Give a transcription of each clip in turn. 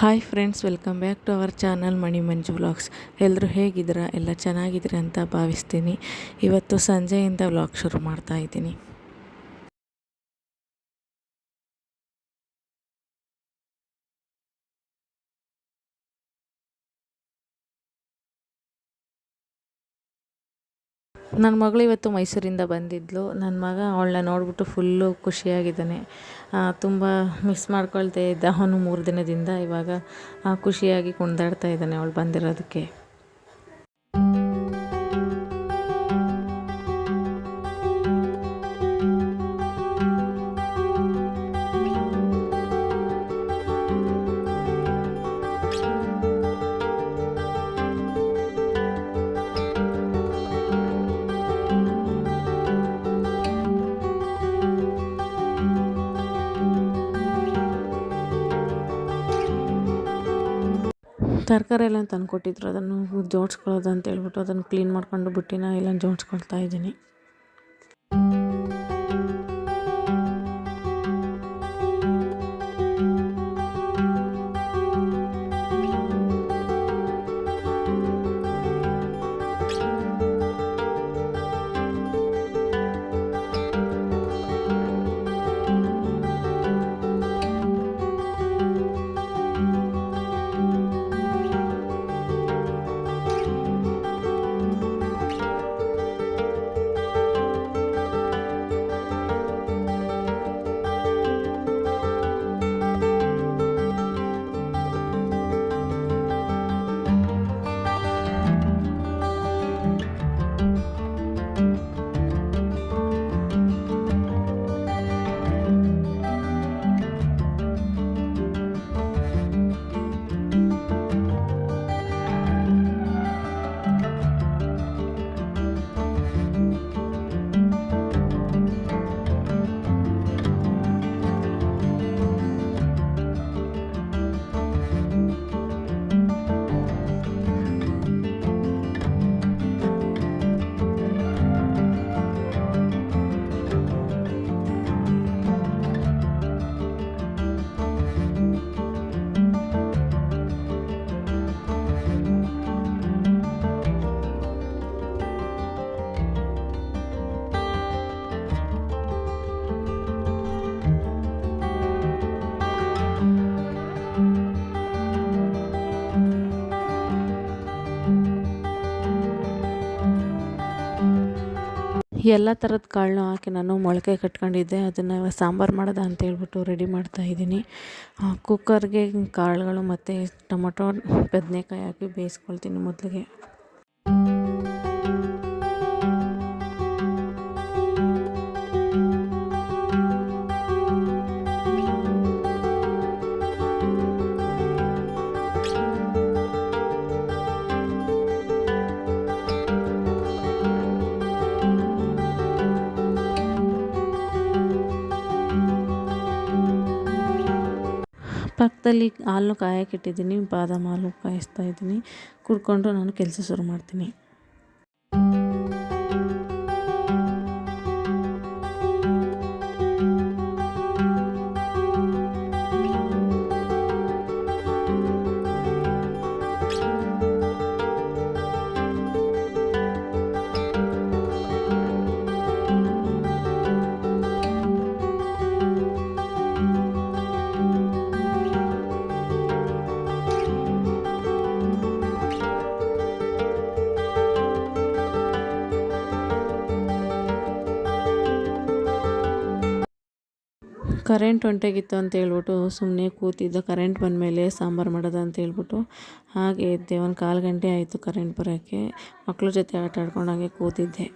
Hi friends welcome back to our channel Mani Manju vlogs ಎಲ್ಲರೂ ಹೇಗಿದ್ದೀರಾ? ಎಲ್ಲ ಚೆನ್ನಾಗಿದ್ದೀರಾ ಅಂತ ಭಾವಿಸ್ತೀನಿ. ಇವತ್ತು ಸಂಜೆಯಿಂದ ವ್ಲಾಗ್ ಶುರು ಮಾಡ್ತಾ ಇದ್ದೀನಿ. ನನ್ನ ಮಗಳು ಇವತ್ತು ಮೈಸೂರಿಂದ ಬಂದಿದ್ಲು. ನನ್ನ ಮಗ ಅವಳನ್ನ ನೋಡಿಬಿಟ್ಟು ಫುಲ್ಲು ಖುಷಿಯಾಗಿದ್ದಾನೆ. ತುಂಬ ಮಿಸ್ ಮಾಡ್ಕೊಳ್ತಾ ಇದ್ದ ಅವನು ಮೂರು ದಿನದಿಂದ. ಇವಾಗ ಖುಷಿಯಾಗಿ ಕುಣಿದಾಡ್ತಾ ಇದ್ದಾನೆ ಅವಳು ಬಂದಿರೋದಕ್ಕೆ. ತರಕಾರಿ ಎಲ್ಲ ತಂದುಕೊಟ್ಟಿದ್ರು. ಅದನ್ನು ಜೋಡಿಸ್ಕೊಳ್ಳೋದು ಅಂತ ಹೇಳ್ಬಿಟ್ಟು ಅದನ್ನು ಕ್ಲೀನ್ ಮಾಡ್ಕೊಂಡು ಬುಟ್ಟಿನ ಎಲ್ಲ ಜೋಡಿಸ್ಕೊಳ್ತಾ ಇದ್ದೀನಿ. ಎಲ್ಲ ಥರದ ಕಾಳನ್ನೂ ಹಾಕಿ ನಾನು ಮೊಳಕೆ ಕಟ್ಕೊಂಡಿದ್ದೆ. ಅದನ್ನು ಸಾಂಬಾರು ಮಾಡೋದಾ ಅಂತ ಹೇಳ್ಬಿಟ್ಟು ರೆಡಿ ಮಾಡ್ತಾಯಿದ್ದೀನಿ ಕುಕ್ಕರ್ಗೆ ಕಾಳುಗಳು ಮತ್ತು ಟೊಮೊಟೊ, ಬದನೇಕಾಯಿ ಹಾಕಿ ಬೇಯಿಸ್ಕೊಳ್ತೀನಿ ಮೊದಲಿಗೆ. ಪಕ್ಕದಲ್ಲಿ ಹಾಲು ಕಾಯಕ್ಕಿಟ್ಟಿದ್ದೀನಿ ಬಾದಾಮಿ ಹಾಲು ಕಾಯಿಸ್ತಾ ಇದ್ದೀನಿ. ಕುಡ್ಕೊಂಡು ನಾನು ಕೆಲಸ ಶುರು ಮಾಡ್ತೀನಿ. ಕರೆಂಟ್ ಹೊಂಟೋಗಿತ್ತು ಅಂತ ಹೇಳ್ಬಿಟ್ಟು ಸುಮ್ಮನೆ ಕೂತಿದ್ದ. ಕರೆಂಟ್ ಬಂದಮೇಲೆ ಸಾಂಬಾರು ಮಾಡೋದ ಅಂತ ಹೇಳ್ಬಿಟ್ಟು ಹಾಗೆ ಇದ್ದೆ ಒಂದು ಕಾಲು ಗಂಟೆ ಆಯಿತು ಕರೆಂಟ್ ಬರೋಕ್ಕೆ. ಮಕ್ಕಳ ಜೊತೆ ಆಟ ಆಡ್ಕೊಂಡು ಹಾಗೆ ಕೂತಿದ್ದೆ.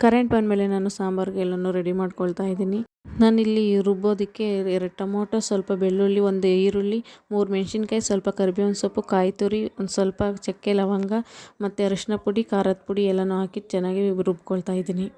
ಕರೆಂಟ್ ಬಂದಮೇಲೆ ನಾನು ಸಾಂಬಾರಿಗೆ ಎಲ್ಲನೂ ರೆಡಿ ಮಾಡ್ಕೊಳ್ತಾ ಇದ್ದೀನಿ. ನಾನಿಲ್ಲಿ ರುಬ್ಬೋದಕ್ಕೆ ಎರಡು ಟೊಮೊಟೊ, ಸ್ವಲ್ಪ ಬೆಳ್ಳುಳ್ಳಿ, ಒಂದು ಈರುಳ್ಳಿ, ಮೂರು ಮೆಣಸಿನ್ಕಾಯಿ, ಸ್ವಲ್ಪ ಕರಿಬೇವಿನ ಸೊಪ್ಪು, ಕಾಯಿ ತುರಿ, ಒಂದು ಸ್ವಲ್ಪ ಚಕ್ಕೆ ಲವಂಗ ಮತ್ತು ಅರಿಶಿನ ಪುಡಿ, ಖಾರದ ಪುಡಿ ಎಲ್ಲನೂ ಹಾಕಿ ಚೆನ್ನಾಗಿ ರುಬ್ಕೊಳ್ತಾ ಇದ್ದೀನಿ.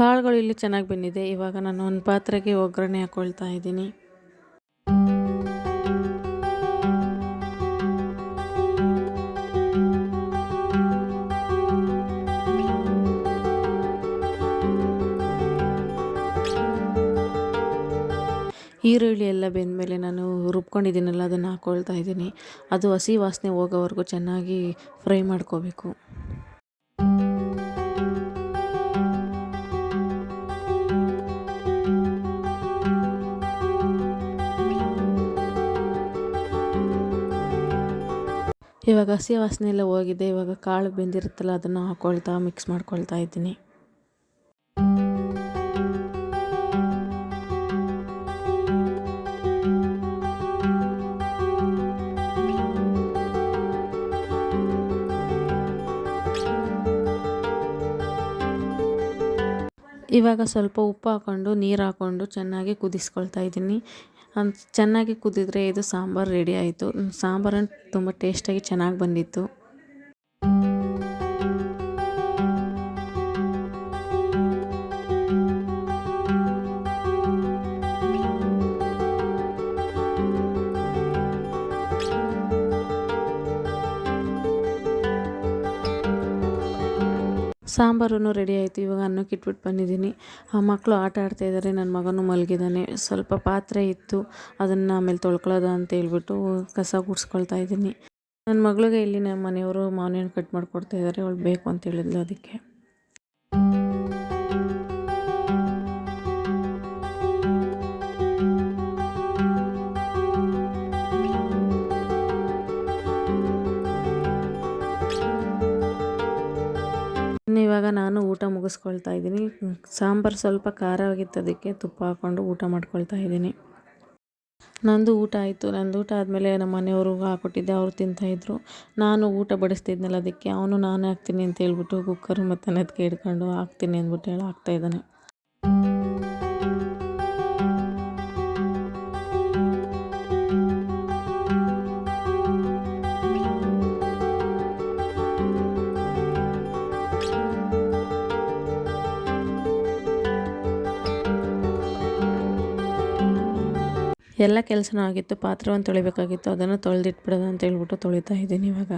ಕಾಳುಗಳು ಇಲ್ಲಿ ಚೆನ್ನಾಗಿ ಬೆಂದಿದೆ. ಇವಾಗ ನಾನು ಒಂದು ಪಾತ್ರೆಗೆ ಒಗ್ಗರಣೆ ಹಾಕ್ಕೊಳ್ತಾ ಇದ್ದೀನಿ. ಈರುಳ್ಳಿ ಎಲ್ಲ ಬೆಂದಮೇಲೆ ನಾನು ರುಬ್ಕೊಂಡಿದ್ದೀನಲ್ಲ, ಅದನ್ನು ಹಾಕ್ಕೊಳ್ತಾ ಇದ್ದೀನಿ. ಅದು ಹಸಿ ವಾಸನೆ ಹೋಗೋವರೆಗೂ ಚೆನ್ನಾಗಿ ಫ್ರೈ ಮಾಡ್ಕೋಬೇಕು. ಇವಾಗ ಹಸಿ ವಾಸನೆ ಎಲ್ಲ ಹೋಗಿದೆ, ಇವಾಗ ಕಾಳು ಬೆಂದಿರುತ್ತಲ್ಲ, ಅದನ್ನು ಹಾಕ್ಕೊಳ್ತಾ ಮಿಕ್ಸ್ ಮಾಡ್ಕೊಳ್ತಾ ಇದ್ದೀನಿ. ಇವಾಗ ಸ್ವಲ್ಪ ಉಪ್ಪು ಹಾಕ್ಕೊಂಡು ನೀರು ಹಾಕ್ಕೊಂಡು ಚೆನ್ನಾಗಿ ಕುದಿಸ್ಕೊಳ್ತಾ ಇದ್ದೀನಿ. ಚೆನ್ನಾಗಿ ಕುದಿದ್ರೆ ಇದು ಸಾಂಬಾರು ರೆಡಿ ಆಯಿತು. ಸಾಂಬಾರನ್ನು ತುಂಬ ಟೇಸ್ಟಾಗಿ ಚೆನ್ನಾಗಿ ಬಂದಿತ್ತು. ಸಾಂಬಾರು ರೆಡಿ ಆಯಿತು. ಇವಾಗ ಅನ್ನಕ್ಕೆ ಇಟ್ಬಿಟ್ಟು ಬಂದಿದ್ದೀನಿ. ಆ ಮಕ್ಕಳು ಆಟ ಆಡ್ತಾ ಇದ್ದಾರೆ. ನನ್ನ ಮಗನೂ ಮಲಗಿದ್ದಾನೆ. ಸ್ವಲ್ಪ ಪಾತ್ರೆ ಇತ್ತು. ಅದನ್ನು ಆಮೇಲೆ ತೊಳ್ಕೊಳ್ಳೋದು ಅಂತ ಹೇಳ್ಬಿಟ್ಟು ಕಸ ಗುಡಿಸ್ಕೊಳ್ತಾ ಇದ್ದೀನಿ. ನನ್ನ ಮಗಳಿಗೆ ಇಲ್ಲಿ ನಮ್ಮ ಮನೆಯವರು ಮಾವಿನ ಕಟ್ ಮಾಡಿಕೊಡ್ತಾ ಇದ್ದಾರೆ. ಅವಳು ಬೇಕು ಅಂತ ಹೇಳಿದ್ಲು ಅದಕ್ಕೆ. ಇವಾಗ ನಾನು ಊಟ ಮುಗಿಸ್ಕೊಳ್ತಾ ಇದ್ದೀನಿ. ಸಾಂಬಾರು ಸ್ವಲ್ಪ ಖಾರ ಆಗಿತ್ತು, ಅದಕ್ಕೆ ತುಪ್ಪ ಹಾಕ್ಕೊಂಡು ಊಟ ಮಾಡ್ಕೊಳ್ತಾ ಇದ್ದೀನಿ. ನಂದು ಊಟ ಆಯಿತು. ನಂದು ಊಟ ಆದಮೇಲೆ ನಮ್ಮ ಮನೆಯವ್ರಿಗೂ ಹಾಕ್ಕೊಟ್ಟಿದ್ದೆ ಅವರು ತಿಂತಾಯಿದ್ರು ನಾನು ಊಟ ಬಡಿಸ್ತಿದ್ನಲ್ಲ ಅದಕ್ಕೆ, ಅವನು ನಾನು ಹಾಕ್ತೀನಿ ಅಂತ ಹೇಳ್ಬಿಟ್ಟು ಕುಕ್ಕರು ಮತ್ತು ಅದಕ್ಕೆ ಹಿಡ್ಕೊಂಡು ಹಾಕ್ತೀನಿ ಅಂದ್ಬಿಟ್ಟು ಹೇಳಿ ಹಾಕ್ತಾಯಿದ್ದಾನೆ ಎಲ್ಲ ಕೆಲಸನೂ ಆಗಿತ್ತು ಪಾತ್ರವನ್ನು ತೊಳಿಬೇಕಾಗಿತ್ತು ಅದನ್ನು ತೊಳೆದಿಟ್ಬಿಡೋದು ಅಂತ ಹೇಳ್ಬಿಟ್ಟು ತೊಳಿತಾ ಇದ್ದೀನಿ ಇವಾಗ.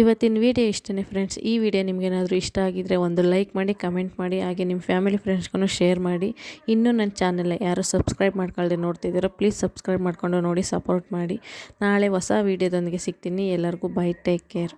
ಇವತ್ತಿನ ವಿಡಿಯೋ ಇಷ್ಟೇ ಫ್ರೆಂಡ್ಸ್ ಈ ವಿಡಿಯೋ ನಿಮಗೇನಾದರೂ ಇಷ್ಟ ಆಗಿದರೆ ಒಂದು ಲೈಕ್ ಮಾಡಿ ಕಮೆಂಟ್ ಮಾಡಿ, ಹಾಗೆ ನಿಮ್ಮ ಫ್ಯಾಮಿಲಿ ಫ್ರೆಂಡ್ಸ್ಗೂ ಶೇರ್ ಮಾಡಿ. ಇನ್ನೂ ನನ್ನ ಚಾನಲ್ ಯಾರು ಸಬ್ಸ್ಕ್ರೈಬ್ ಮಾಡ್ಕೊಳ್ಳದೆ ನೋಡ್ತಿದ್ದೀರೋ ಪ್ಲೀಸ್ ಸಬ್ಸ್ಕ್ರೈಬ್ ಮಾಡಿಕೊಂಡು ನೋಡಿ ಸಪೋರ್ಟ್ ಮಾಡಿ. ನಾಳೆ ಹೊಸ ವೀಡಿಯೋದೊಂದಿಗೆ ಸಿಗ್ತೀನಿ. ಎಲ್ಲರಿಗೂ ಬೈ ಟೇಕ್ ಕೇರ್